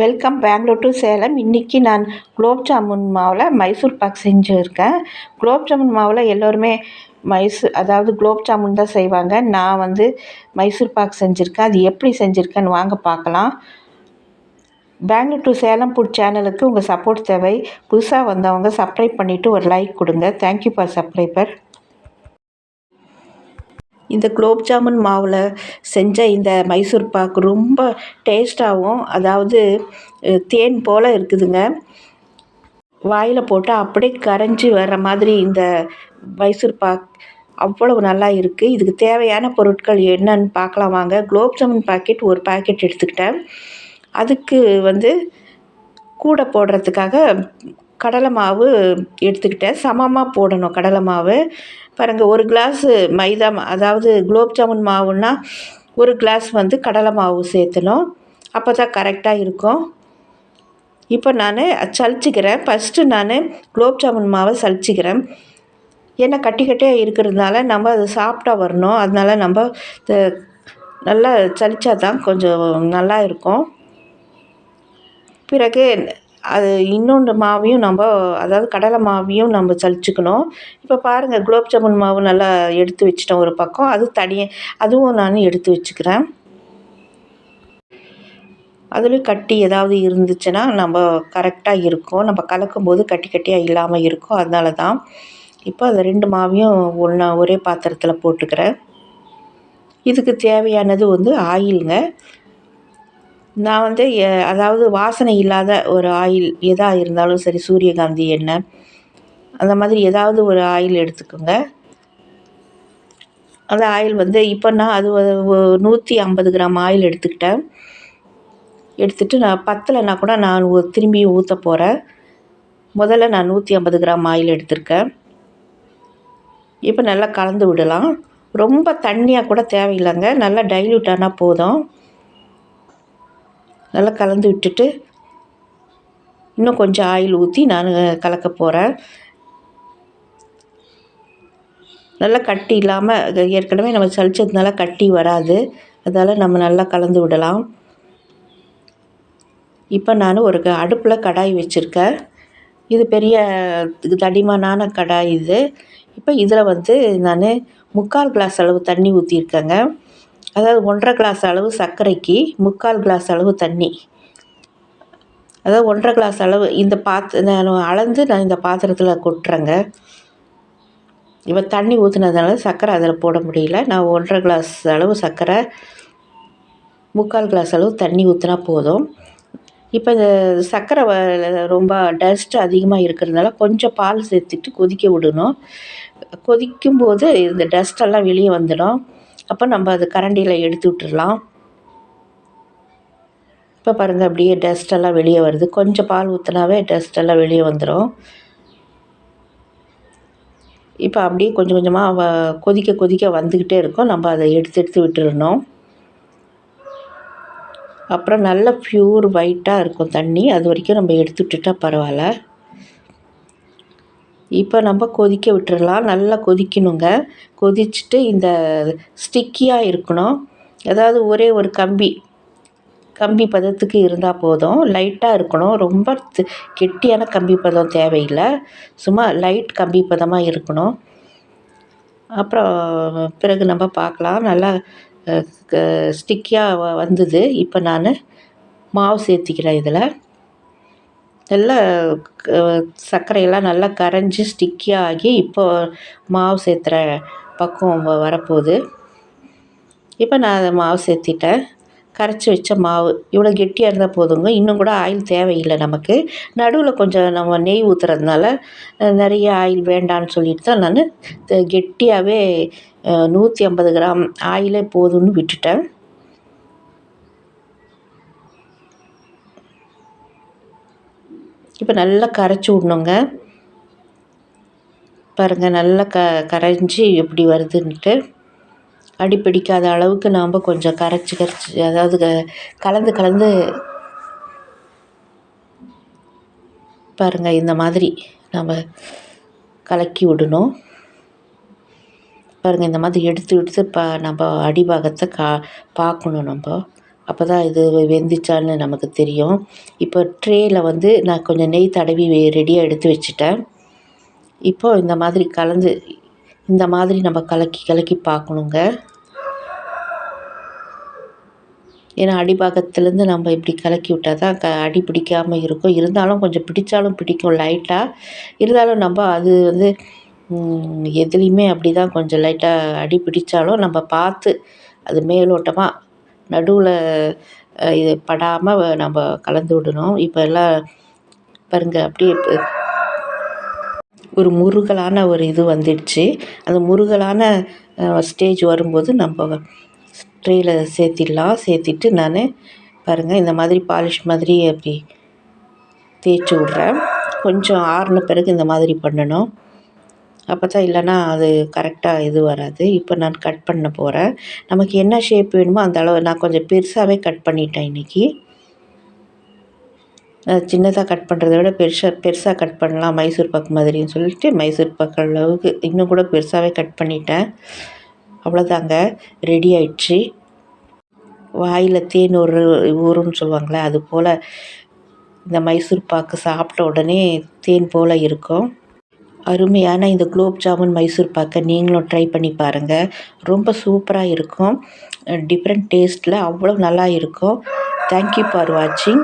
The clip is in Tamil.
வெல்கம் பெங்களூர் டு சேலம் இன்றைக்கி நான் குலோப் ஜாமுன் மாவில் மைசூர் பாக் செஞ்சுருக்கேன். குலோப் ஜாமுன் மாவில் எல்லோருமே மைசூர் அதாவது குலோப் ஜாமுன் தான் செய்வாங்க. நான் வந்து மைசூர் பாக் செஞ்சுருக்கேன். அது எப்படி செஞ்சுருக்கேன்னு வாங்க பார்க்கலாம். பெங்களூர் டு சேலம் புட் சேனலுக்கு உங்கள் சப்போர்ட் தேவை. புதுசாக வந்தவங்க சப்ஸ்கிரைப் பண்ணிவிட்டு ஒரு லைக் கொடுங்க. தேங்க்யூ ஃபார் சப்ஸ்கிரைபர் இந்த குலோப் ஜாமுன் மாவில் செஞ்ச இந்த மைசூர் பாக் ரொம்ப டேஸ்ட்டாகவும் அதாவது தேன் போல் இருக்குதுங்க. வாயில் போட்டால் அப்படியே கரைஞ்சி வர்ற மாதிரி இந்த மைசூர் பாக் அவ்வளவு நல்லா இருக்குது இதுக்கு தேவையான பொருட்கள் என்னன்னு பார்க்கலாம் வாங்க. குலோப் ஜாமுன் பாக்கெட் ஒரு பாக்கெட் எடுத்துக்கிட்டேன். அதுக்கு வந்து கூட போடுறதுக்காக கடலை மாவு எடுத்துக்கிட்டேன். சமமாக போடணும் கடலை மாவு. பாருங்கள் ஒரு கிளாஸு மைதா அதாவது குலோப் ஜாமுன் மாவுன்னா ஒரு கிளாஸ் வந்து கடலை மாவு சேர்த்தணும். அப்போ தான் கரெக்டாக இருக்கும். இப்போ நான் சளிச்சிக்கிறேன். ஃபஸ்ட்டு நான் குலோப் ஜாமுன் மாவை சளிச்சிக்கிறேன். ஏன்னா கட்டி கட்டியாக இருக்கிறதுனால நம்ம அது சாப்பிட்டா வரணும். அதனால நம்ம நல்லா சளிச்சா தான் கொஞ்சம் நல்லா இருக்கும். பிறகு அது இன்னொன்று மாவையும் நம்ம அதாவது கடலை மாவையும் நம்ம சலிச்சுக்கணும் இப்போ பாருங்கள் குலோப் ஜாமுன் மாவு நல்லா எடுத்து வச்சிட்டோம் ஒரு பக்கம். அது தனியாக அதுவும் நான் எடுத்து வச்சுக்கிறேன். அதுலேயும் கட்டி ஏதாவது இருந்துச்சுன்னா நம்ம கரெக்டாக இருக்கும். நம்ம கலக்கும்போது கட்டி கட்டியாக இல்லாமல் இருக்கும். அதனால தான் இப்போ அதை ரெண்டு மாவையும் ஒன்றா ஒரே பாத்திரத்தில் போட்டுக்கிறேன். இதுக்கு தேவையானது வந்து ஆயிலுங்க. நான் வந்து அதாவது வாசனை இல்லாத ஒரு ஆயில் எதாக இருந்தாலும் சரி சூரியகாந்தி எண்ணெய் அந்த மாதிரி ஏதாவது ஒரு ஆயில் எடுத்துக்கோங்க. அந்த ஆயில் வந்து இப்போ நான் அது நூற்றி ஐம்பது கிராம் ஆயில் எடுத்துக்கிட்டேன். எடுத்துகிட்டு நான் பத்தலைன்னா கூட நான் திரும்பி ஊற்ற போகிறேன் முதல்ல நான் நூற்றி ஐம்பது கிராம் ஆயில் எடுத்திருக்கேன். இப்போ நல்லா கலந்து விடலாம். ரொம்ப தண்ணியாக கூட தேவையில்லைங்க. நல்லா டைல்யூட் ஆனால் போதும். நல்லா கலந்து விட்டுட்டு இன்னும் கொஞ்சம் ஆயில் ஊற்றி நான் கலக்க போகிறேன் நல்லா கட்டி இல்லாமல் ஏற்கனவே நம்ம சளிச்சதுனால கட்டி வராது. அதால் நம்ம நல்லா கலந்து விடலாம். இப்போ நான் ஒரு அடுப்பில் கடாய் வச்சுருக்கேன். இது பெரிய தடிமனான கடாய் இது. இப்போ இதில் வந்து நான் முக்கால் கிளாஸ் அளவு தண்ணி ஊற்றிருக்கேங்க அதாவது ஒன்றரை கிளாஸ் அளவு சர்க்கரைக்கு முக்கால் கிளாஸ் அளவு தண்ணி. அதாவது ஒன்றரை கிளாஸ் அளவு இந்த பாத் நான் அளந்து நான் இந்த பாத்திரத்தில் கொட்டுறேங்க. இப்போ தண்ணி ஊற்றுனதுனால சர்க்கரை அதில் போட முடியல. நான் ஒன்றரை கிளாஸ் அளவு சர்க்கரை முக்கால் கிளாஸ் அளவு தண்ணி ஊற்றினா போதும். இப்போ இந்த சர்க்கரை ரொம்ப டஸ்ட் அதிகமாக இருக்கிறதுனால கொஞ்சம் பால் சேர்த்துட்டு கொதிக்க விடணும். கொதிக்கும்போது இந்த டஸ்ட்டெல்லாம் வெளியே வந்துடும். அப்போ நம்ம அது கரண்டியில் எடுத்து விட்டுடலாம் இப்போ பாருங்கள் அப்படியே டஸ்ட்டெல்லாம் வெளியே வருது. கொஞ்சம் பால் ஊற்றினாவே டஸ்ட்டெல்லாம் வெளியே வந்துடும் இப்போ அப்படியே கொஞ்சம் கொஞ்சமாக கொதிக்க கொதிக்க வந்துக்கிட்டே இருக்கும். நம்ம அதை எடுத்து எடுத்து விட்டுறணும். அப்புறம் நல்ல ப்யூர் ஒயிட்டாக இருக்கும் தண்ணி. அது வரைக்கும் நம்ம எடுத்து விட்டுட்டா பரவாயில்ல. இப்போ நம்ம கொதிக்க விட்டுறலாம். நல்லா கொதிக்கணுங்க. கொதிச்சுட்டு இந்த ஸ்டிக்கியாக இருக்கணும். அதாவது ஒரே ஒரு கம்பி கம்பி பதத்துக்கு இருந்தால் போதும். லைட்டாக இருக்கணும். ரொம்ப கெட்டியான கம்பி பதம் தேவையில்லை. சும்மா லைட் கம்பி பதமாக இருக்கணும். அப்புறம் பிறகு நம்ம பார்க்கலாம். நல்லா ஸ்டிக்கியாக வந்தது. இப்போ நான் மாவு சேர்த்திக்கிறேன் இதில். நல்லா சர்க்கரையெல்லாம் நல்லா கரைஞ்சி ஸ்டிக்கியாக ஆகி இப்போ மாவு சேர்த்துற பக்குவம் வரப்போகுது. இப்போ நான் அதை மாவு சேர்த்திட்டேன். கரைச்சி வச்ச மாவு இவ்வளோ கெட்டியாக இருந்தால் போதுங்க. இன்னும் கூட ஆயில் தேவையில்லை நமக்கு. நடுவில் கொஞ்சம் நம்ம நெய் ஊற்றுறதுனால நிறைய ஆயில் வேண்டான்னு சொல்லிட்டு தான் நான் கெட்டியாகவே நூற்றி ஐம்பது கிராம் ஆயிலே போதும்னு விட்டுட்டேன். இப்போ நல்லா கரைச்சி விட்ணுங்க. பாருங்கள் நல்லா க கரைஞ்சி எப்படி வருதுன்ட்டு அடி பிடிக்காத அளவுக்கு நாம் கொஞ்சம் கரைச்சி கரைச்சி அதாவது கலந்து கலந்து. பாருங்கள் இந்த மாதிரி நம்ம கலக்கி விடணும். பாருங்கள் இந்த மாதிரி எடுத்து எடுத்து பா நம்ம அடிபாகத்தை கா பார்க்கணும் நம்ம. அப்போ தான் இது வெந்துச்சான்னு நமக்கு தெரியும். இப்போ ட்ரேயில் வந்து நான் கொஞ்சம் நெய் தடவி ரெடியாக எடுத்து வச்சுட்டேன். இப்போ இந்த மாதிரி கலந்து இந்த மாதிரி நம்ம கலக்கி கலக்கி பார்க்கணுங்க. ஏன்னா அடிபாகத்துலேருந்து நம்ம இப்படி கலக்கி விட்டால் தான் க அடி பிடிக்காமல் இருக்கும். இருந்தாலும் கொஞ்சம் பிடிச்சாலும் பிடிக்கும் லைட்டாக இருந்தாலும் நம்ம அது வந்து எதுலேயுமே அப்படி தான் கொஞ்சம் லைட்டாக அடி பிடித்தாலும் நம்ம பார்த்து அது மேலோட்டமாக நடுவில் இது படாமல் நம்ம கலந்து விடணும். இப்போ எல்லாம் பாருங்கள் அப்படியே ஒரு முருகலான ஒரு இது வந்துடுச்சு. அந்த முருகலான ஸ்டேஜ் வரும்போது நம்ம ட்ரேயில் சேர்த்திடலாம். சேர்த்திட்டு நான் பாருங்கள் இந்த மாதிரி பாலிஷ் மாதிரி அப்படி தேய்ச்சி விட்றேன். கொஞ்சம் ஆறின பிறகு இந்த மாதிரி பண்ணணும். அப்போ தான் இல்லைன்னா அது கரெக்டாக இது வராது. இப்போ நான் கட் பண்ண போகிறேன் நமக்கு என்ன ஷேப் வேணுமோ அந்த அளவு நான் கொஞ்சம் பெருசாகவே கட் பண்ணிட்டேன் இன்றைக்கி சின்னதாக கட் பண்ணுறத விட பெருசாக பெருசாக கட் பண்ணலாம். மைசூர் பாக்கு மாதிரின்னு சொல்லிட்டு மைசூர் பாக்கு அளவுக்கு இன்னும் கூட பெருசாகவே கட் பண்ணிட்டேன். அவ்வளோதாங்க ரெடி ஆயிடுச்சு. வாயில் தேன் ஒரு ஊறுன்னு சொல்லுவாங்களே அது போல் இந்த மைசூர் பாக்கு சாப்பிட்ட உடனே தேன் போல் இருக்கும். அருமையான இந்த குலோப் ஜாமுன் மைசூர் பாக்கை நீங்களும் ட்ரை பண்ணி பாருங்கள் ரொம்ப சூப்பராக இருக்கும். டிஃப்ரெண்ட் டேஸ்ட்டில் அவ்வளோ நல்லா இருக்கும். தேங்க்யூ ஃபார் வாட்சிங்